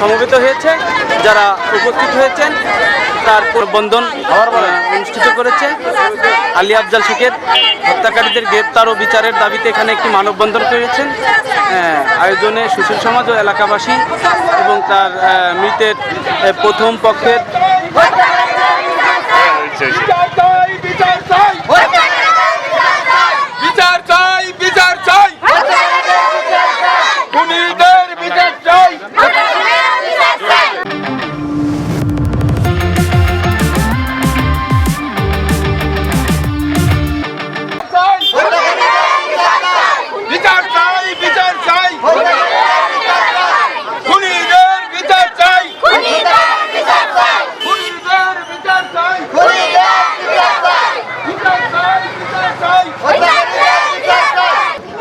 সমবেত হয়েছে, যারা উপস্থিত হয়েছেন, তার বন্ধন অনুষ্ঠিত করেছে। আলী আফজাল শেখের হত্যাকারীদের গ্রেপ্তার ও বিচারের দাবিতে এখানে একটি মানববন্ধন করেছেন আয়োজনে সুশীল সমাজ ও এলাকাবাসী এবং তার মৃতের প্রথম পক্ষের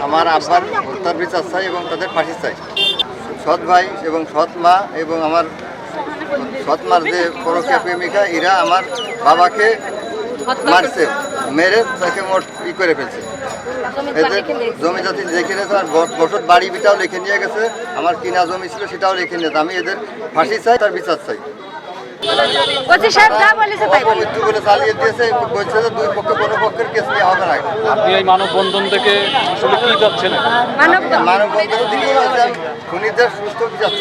আমার আব্বার হত্যার বিচার চাই এবং তাদের ফাঁসি চাই। সৎ ভাই এবং সৎ মা এবং আমার সৎ মার যে পরকীয়া প্রেমিকা এরা আমার বাবাকে মারছে মেরে তাকে মোট ই করে ফেলছে। জমি জাতি লিখে নিয়েছে আর বসত বাড়ি বিটাও লিখে নিয়ে গেছে আমার কিনা জমি ছিল সেটাও লিখে নিয়েছে আমি এদের ফাঁসি চাই তার বিচার চাই। ওসি সাহেব যা বলেছে তাই বলে। মৃত্যু বলে চালিয়ে দিয়েছে বলছে যে দুই পক্ষে কোনো কেস নেওয়া হবে না। আপনি এই মানববন্ধন থেকে আসলে কি যাচ্ছেন খুনিদের সুস্থ বিচার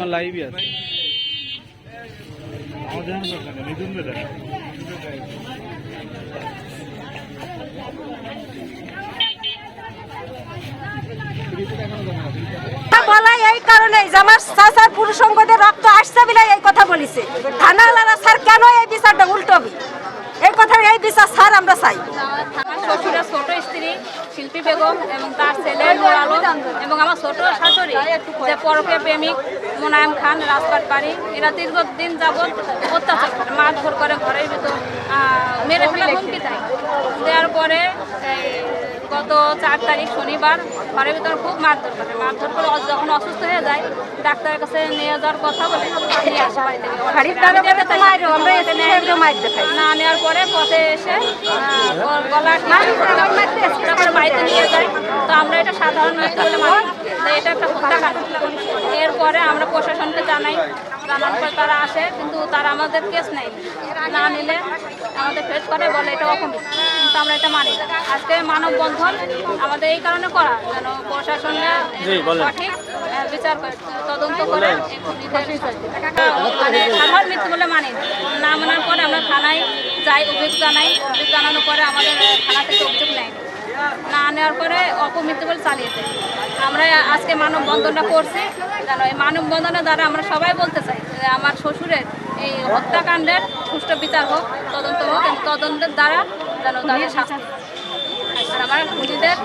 আমার লাইভই আছে। এই আমার চাচার পুরুষ সঙ্গদের রক্ত আসছে বলে এই কথা বলিছে। থানাওয়ালারা স্যার, কেন এই বিচারটা উল্টবি? এই কথা এই বিচার স্যার আমরা চাই। শ্বশুরের ছোট স্ত্রী শিল্পী বেগম এবং তার ছেলে এবং আমার ছোট শাশুড়ি যে পরকে প্রেমিক মোনায়েম খান, রাজপাট বাড়ি, এরা দীর্ঘদিন যাবৎ অত্যাচার করে, মারধর করে, ঘরের ভিতর মেরে ফেলে হুমকি দেয়। দেওয়ার পরে গত চার তারিখ শনিবার ঘরের ভিতর খুব মারধর করে। মারধর করে যখন অসুস্থ হয়ে যায় ডাক্তারের কাছে নিয়ে যাওয়ার কথা বলে নিয়ে আসে। না। নেওয়ার পরে পথে এসে গলা তারপরে বাড়িতে নিয়ে যায়। তো আমরা এটা সাধারণ এটা একটা হত্যাকাণ্ড। এরপরে আমরা প্রশাসনকে জানাই জানার পর তারা আসে কিন্তু তারা আমাদের কেস নেই না। নিলে আমাদের ফেস করে বলে এটা অপমিত কিন্তু আমরা এটা মানি আজকে মানববন্ধন আমাদের এই কারণে করা যেন প্রশাসনরা সঠিক বিচার করে তদন্ত করে মানে সাধারণ মৃত্যু বলে মানি না। না মানার পরে আমরা থানায় যাই অভিযোগ জানাই। অভিযোগ জানানোর পরে আমাদের থানা থেকে অভিযোগ নেয়। নেওয়ার পরে অপমৃত্যু বলে চালিয়ে দেয় আমরা আজকে মানববন্ধনটা করছি জানো এই মানববন্ধনের দ্বারা আমরা সবাই বলতে চাই যে আমার শ্বশুরের এই হত্যাকাণ্ডের সুষ্ঠু বিচার হোক, তদন্ত হোক এবং তদন্তের দ্বারা যেন তাদের শাস্তি। আর আমার খুনিদের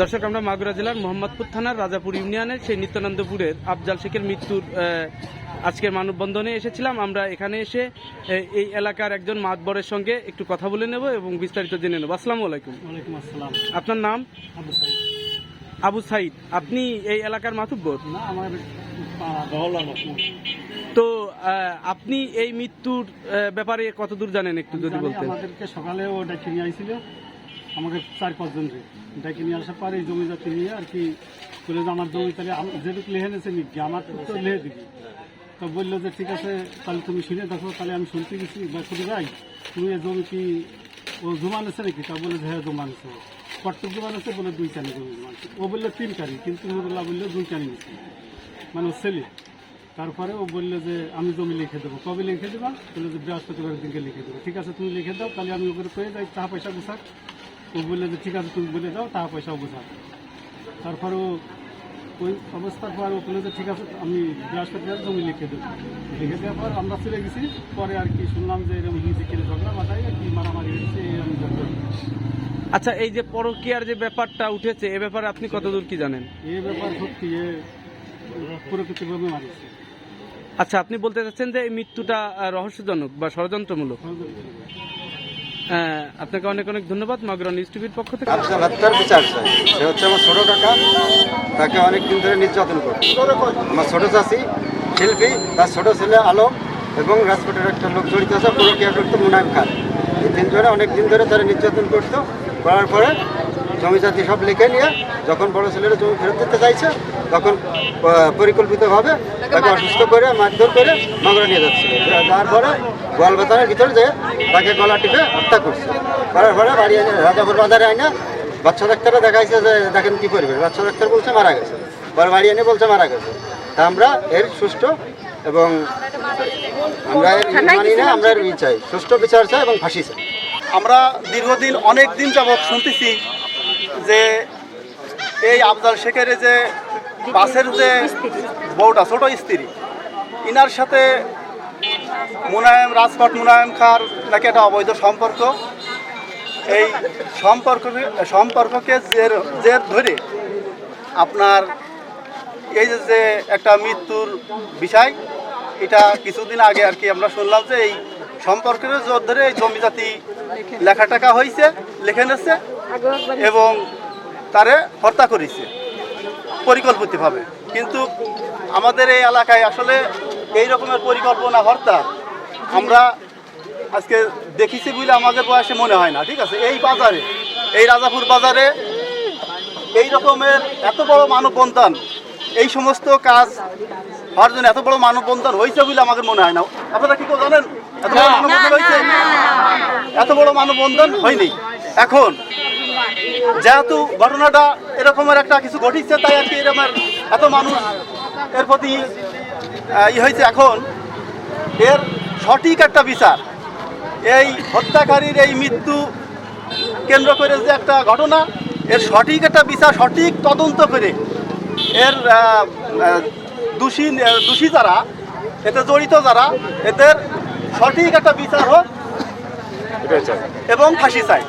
দর্শক আমরা মাগুরা জেলার মোহাম্মদপুর থানার রাজাপুর ইউনিয়নের সেই নিত্যানন্দপুরের আফজাল শেখের মৃত্যুর আজকের মানববন্ধনে এসেছিলাম। আমরা এখানে এসে এই এলাকার একজন মাতবরের সঙ্গে একটু কথা বলে নেব এবং বিস্তারিত জেনে নেব। আসসালামু আলাইকুম। ওয়ালাইকুম আসসালাম। আপনার নাম? আবু সাইদ। আপনি এই এলাকার মাতুব্বর? তো আপনি এই মৃত্যুর ব্যাপারে কতদূর জানেন একটু যদি বলতেন? আমাদেরকে সকালে ও ডেকে আইছিল আমাকে চার পাঁচজন রে। ডেকে নিয়ে আসার পরে এই জমি জাতি নিয়ে আর কি বলে যে আমার জমি তাহলে যেটুকু লেহে নিয়েছে নিবি, আমার তো লেহে দিবি। তো বলল যে ঠিক আছে, তাহলে তুমি শুনে দেখো, তাহলে আমি শুনতে গেছি, বা শুধু যাই। তুমি এই জমি কি ও জমা নিছে নাকি? তা বলে যে হ্যাঁ জমা নিছে কট্টক জমা নিছে বলে দুই কানি জমি জমা ও বলল তিন কানি কিন্তু নুরুল্লাহ বলল দুই কানি নিছে। মানে ছেলে। তারপরে ও বলল যে আমি জমি লিখে দেবো। কবে লিখে দেবা? বলল যে বৃহস্পতিবার দিনকে লিখে দেবো। ঠিক আছে, তুমি লিখে দাও, তাহলে আমি ওকে পেয়ে যাই, টাকা পয়সা গুছাক। ও বলল যে ঠিক আছে তুমি বলে দাও টাকা পয়সাও গুছাক তারপরে ও ওই অবস্থার পর ও বলল যে ঠিক আছে আমি বৃহস্পতিবার জমি লিখে দেবো। লিখে দেওয়ার পর আমরা চলে গেছি। পরে আর কি শুনলাম যে এরকম হিংসে কিনে ঝগড়া বাটাই আর কি মারামারি হয়েছে এরকম আচ্ছা এই যে পরকীয়ার যে ব্যাপারটা উঠেছে এ ব্যাপারে আপনি কতদূর কি জানেন? এই ব্যাপার সত্যি এ প্রকৃতিভাবে মারিছে আচ্ছা আপনি বলতে চাচ্ছেন যে এই মৃত্যুটা রহস্যজনক বা ষড়যন্ত্রমূলক। আপনাকে অনেক অনেক ধন্যবাদ মাগুরা নিউজ টিভির পক্ষ থেকে। হত্যার বিচার চাই। সে হচ্ছে আমার ছোট কাকা, তাকে অনেক দিন ধরে নির্যাতন করে। আমার ছোট চাষি, শিল্পী, তার ছোট ছেলে আলম এবং রাজকোটের একটা লোক জড়িত আছে প্রক্রিয়া করতো মুনায়ম খান। এই তিনজনে অনেক দিন ধরে তারা নির্যাতন করতো। করার পরে জমি জাতি সব লিখে নিয়ে যখন বড় ছেলেরা জমি ফেরত দিতে চাইছে তখন পরিকল্পিতভাবে তাকে অসুস্থ করে মারধর করে মাগরা নিয়ে যাচ্ছিল তারপরে গোয়ালবাজারের ভিতরে যে তাকে গলা টিপে হত্যা করছে। করার পরে বাড়ি এনে রাজাপুর বাজারে আইনা বাচ্চা ডাক্তাররা দেখাইছে যে দেখেন কি করবে বাচ্চা ডাক্তার বলছে মারা গেছে। পরে বাড়ি এনে বলছে মারা গেছে। তা আমরা এর সুষ্ঠু এবং আমরা এর মানি না আমরা এর ই চাই। সুষ্ঠু বিচার চাই এবং ফাঁসি চাই। আমরা দীর্ঘদিন অনেক দিন যাবৎ শুনতেছি যে এই আফজাল শেখের যে বাসের যে বউটা ছোট স্ত্রী। ইনার সাথে মুনায়েম, রাজকট মুনায়েম খার নাকি একটা অবৈধ সম্পর্ক। এই সম্পর্ক সম্পর্ককে জের জের ধরে আপনার এই যে যে একটা মৃত্যুর বিষয়, এটা কিছুদিন আগে আর কি আমরা শুনলাম যে এই সম্পর্কের জোর ধরে এই জমি জাতি লেখা টাকা হয়েছে লিখে নিচ্ছে এবং তারে হত্যা করেছে। পরিকল্পিতভাবে কিন্তু আমাদের এই এলাকায় আসলে এই রকমের পরিকল্পনা হর্তা আমরা আজকে দেখেছি বলে আমাদের বয়সে মনে হয় না ঠিক আছে? এই বাজারে এই রাজাপুর বাজারে এই রকমের এত বড় মানববন্ধন এই সমস্ত কাজ হওয়ার জন্য এত বড় মানববন্ধন হয়েছে বলে আমাদের মনে হয় না। আপনারা কি করে জানেন? এত বড় মানববন্ধন হয়েছে? এত বড় মানববন্ধন হয়নি। এখন যেহেতু ঘটনাটা এরকমের একটা কিছু ঘটিছে তাই আর কি এরকমের এত মানুষ এর প্রতি ই হয়েছে এখন। এর সঠিক একটা বিচার। এই হত্যাকারীর এই মৃত্যু কেন্দ্র করে যে একটা ঘটনা এর সঠিক একটা বিচার সঠিক তদন্ত করে এর দোষী দোষী যারা এতে জড়িত যারা এদের সঠিক একটা বিচার হোক এবং ফাঁসি চাই।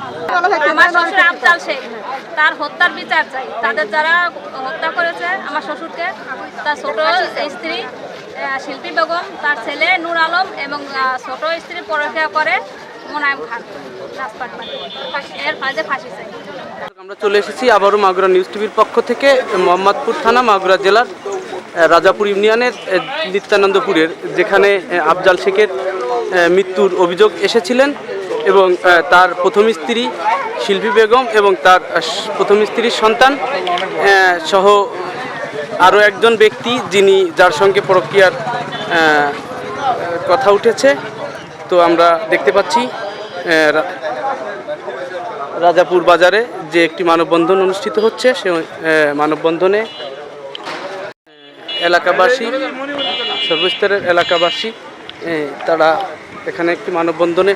আমার শ্বশুর আফজাল শেখ। তার হত্যার বিচার চাই। তাদের যারা হত্যা করেছে আমার শ্বশুরকে তার ছোট স্ত্রী শিল্পী বেগম তার ছেলে নূর আলম এবং ছোট স্ত্রী পরীক্ষা করে মোনায়েম খান। এর ফাঁদে ফাঁসি চাই। আমরা চলে এসেছি আবারও মাগুরা নিউজ টিভির পক্ষ থেকে মোহাম্মদপুর থানা মাগুরা জেলার রাজাপুর ইউনিয়নের নিত্যানন্দপুরের যেখানে আফজাল শেখের মৃত্যুর অভিযোগ এসেছিলেন। এবং তার প্রথম স্ত্রী শিল্পী বেগম এবং তার প্রথম স্ত্রীর সন্তান সহ আরও একজন ব্যক্তি যিনি যার সঙ্গে প্রক্রিয়ার কথা উঠেছে। তো আমরা দেখতে পাচ্ছি রাজাপুর বাজারে যে একটি মানববন্ধন অনুষ্ঠিত হচ্ছে, সে মানববন্ধনে, এলাকাবাসী, সর্বস্তরের এলাকাবাসী তারা এখানে একটি মানববন্ধনে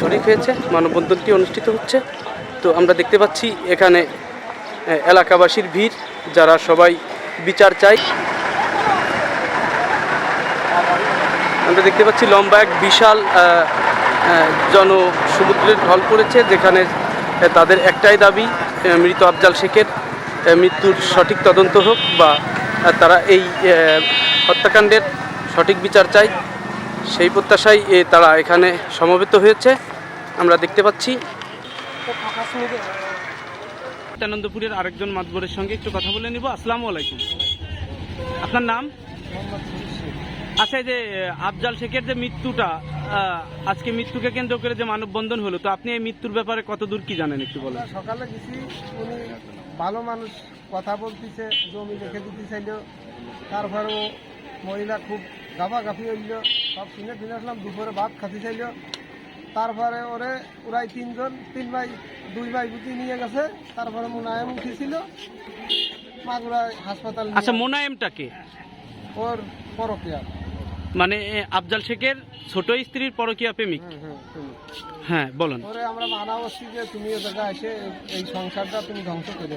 শরিক হয়েছে মানববন্ধনটি অনুষ্ঠিত হচ্ছে। তো আমরা দেখতে পাচ্ছি এখানে এলাকাবাসীর ভিড়, যারা সবাই বিচার চাই আমরা দেখতে পাচ্ছি লম্বা এক বিশাল জনসমুদ্রের ঢল পড়েছে, যেখানে তাদের একটাই দাবি মৃত আফজাল শেখের মৃত্যুর সঠিক তদন্ত হোক বা তারা এই হত্যাকাণ্ডের সঠিক বিচার চাই সেই প্রত্যাশায় এ, তারা এখানে সমবেত হয়েছে। আমরা দেখতে পাচ্ছি। নিত্যানন্দপুরের আরেকজন মাতবরের সঙ্গে একটু কথা বলে নিব। আসসালামু আলাইকুম। আপনার নাম? আচ্ছা যে আফজাল শেখের যে মৃত্যুটা আজকে মৃত্যুকে কেন্দ্র করে যে মানববন্ধন হলো তো আপনি এই মৃত্যুর ব্যাপারে কত দূর কি জানেন একটু বলেন। সকালে গেছি উনি ভালো মানুষ কথা বলতেছে জমি লিখে দিতে চাইল। তারপরেও মহিলা খুব গাফাগাফি হইল। সব শুনে শুনে আসলাম দুপুরে ভাত খাতে চাইল। তারপরে ওরে ওরাই তিনজন তিন ভাই দুই ভাই বুঝি নিয়ে গেছে। তারপরে মুনায়ম উঠেছিল। মাগুরা হাসপাতাল আচ্ছা মোনায়েমটাকে ওর পরকিয়া। মানে আফজাল শেখের ছোট স্ত্রীর পরকীয়া প্রেমিক। হ্যাঁ বলেন। ওরে আমরা মানা করছি যে তুমি এ জায়গায় এসে এই সংসারটা তুমি ধ্বংস করে।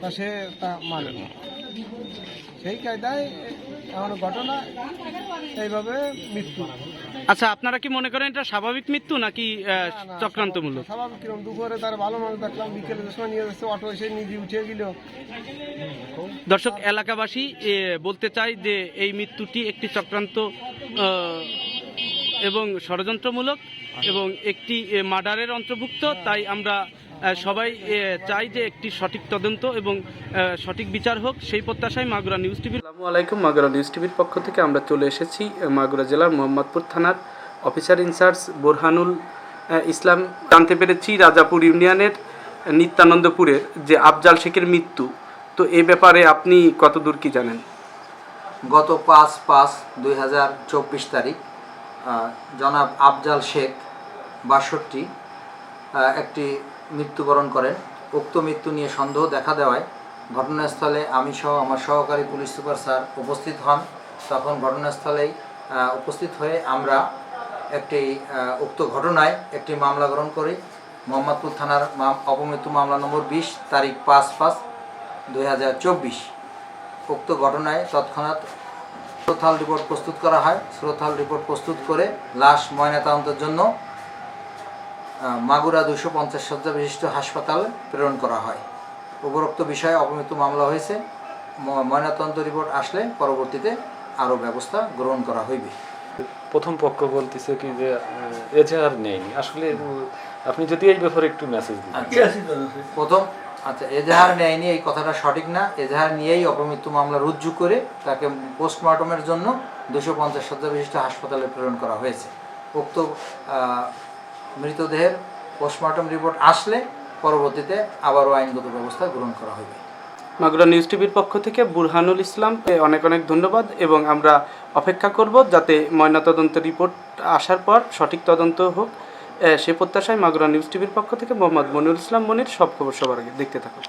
তা সে তা মানে। সেই কায়দায় এমন ঘটনা এইভাবে মৃত্যু। আচ্ছা আপনারা কি মনে করেন এটা স্বাভাবিক মৃত্যু নাকি চক্রান্তমূলক? স্বাভাবিক কিরম দুপুরে তার ভালো মানুষ দেখলাম বিকেলে সময় নিয়ে যাচ্ছে অটো এসে নিজে উঠে গেল দর্শক এলাকাবাসী বলতে চাই যে এই মৃত্যুটি একটি চক্রান্ত এবং ষড়যন্ত্রমূলক এবং একটি মার্ডারের অন্তর্ভুক্ত তাই আমরা সবাই চাই যে একটি সঠিক তদন্ত এবং সঠিক বিচার হোক সেই প্রত্যাশায় মাগুরা নিউজ টিভির আসসালামু আলাইকুম মাগুরা নিউজ টিভির পক্ষ থেকে আমরা চলে এসেছি মাগুরা জেলার মোহাম্মদপুর থানার অফিসার ইনচার্জ বোরহানুল ইসলাম। জানতে পেরেছি রাজাপুর ইউনিয়নের নিত্যানন্দপুরের যে আফজাল শেখের মৃত্যু। তো এ ব্যাপারে আপনি কত দূর কি জানেন? গত পাঁচ পাঁচ দুই হাজার চব্বিশ তারিখ জনাব আফজাল শেখ বাষট্টি একটি মৃত্যুবরণ করেন উক্ত মৃত্যু নিয়ে সন্দেহ দেখা দেওয়ায় ঘটনাস্থলে আমি সহ আমার সহকারী পুলিশ সুপার স্যার উপস্থিত হন। তখন ঘটনাস্থলেই উপস্থিত হয়ে আমরা একটি উক্ত ঘটনায় একটি মামলা গ্রহণ করি। মোহাম্মদপুর থানার অপমৃত্যু মামলা নম্বর বিশ, তারিখ পাঁচ পাঁচ দুই উক্ত ঘটনায় তৎক্ষণাৎ শ্রোথাল রিপোর্ট প্রস্তুত করা হয়। শ্রোথাল রিপোর্ট প্রস্তুত করে লাশ ময়নাতদন্তের জন্য মাগুরা দুশো পঞ্চাশ শয্যা বিশিষ্ট হাসপাতালে প্রেরণ করা হয়। উপরোক্ত বিষয়ে অপমৃত্যু মামলা হয়েছে। ময়নাতদন্ত রিপোর্ট আসলে পরবর্তীতে আরও ব্যবস্থা গ্রহণ করা হইবে। প্রথম পক্ষ বলতেছে কি যে এজাহার নেয়নি। আসলে আপনি যদি এই ব্যাপারে একটু মেসেজ দিন প্রথম আচ্ছা এজাহার নেয়নি এই কথাটা সঠিক না। এজাহার নিয়েই অপমৃত্যু মামলা রুজু করে তাকে পোস্টমর্টমের জন্য দুশো পঞ্চাশ শয্যা বিশিষ্ট হাসপাতালে প্রেরণ করা হয়েছে। উক্ত মৃতদেহের পোস্টমর্টম রিপোর্ট আসলে পরবর্তীতে আবারও আইনগত ব্যবস্থা গ্রহণ করা হবে। মাগুরা নিউজ টিভির পক্ষ থেকে বুরহানুল ইসলামকে অনেক অনেক ধন্যবাদ এবং আমরা অপেক্ষা করব যাতে ময়নাতদন্ত রিপোর্ট আসার পর সঠিক তদন্ত হোক। সে প্রত্যাশায় মাগুরা নিউজ টিভির পক্ষ থেকে মোহাম্মদ মনিরুল ইসলাম মনির সব খবর সবার আগে দেখতে থাকুন।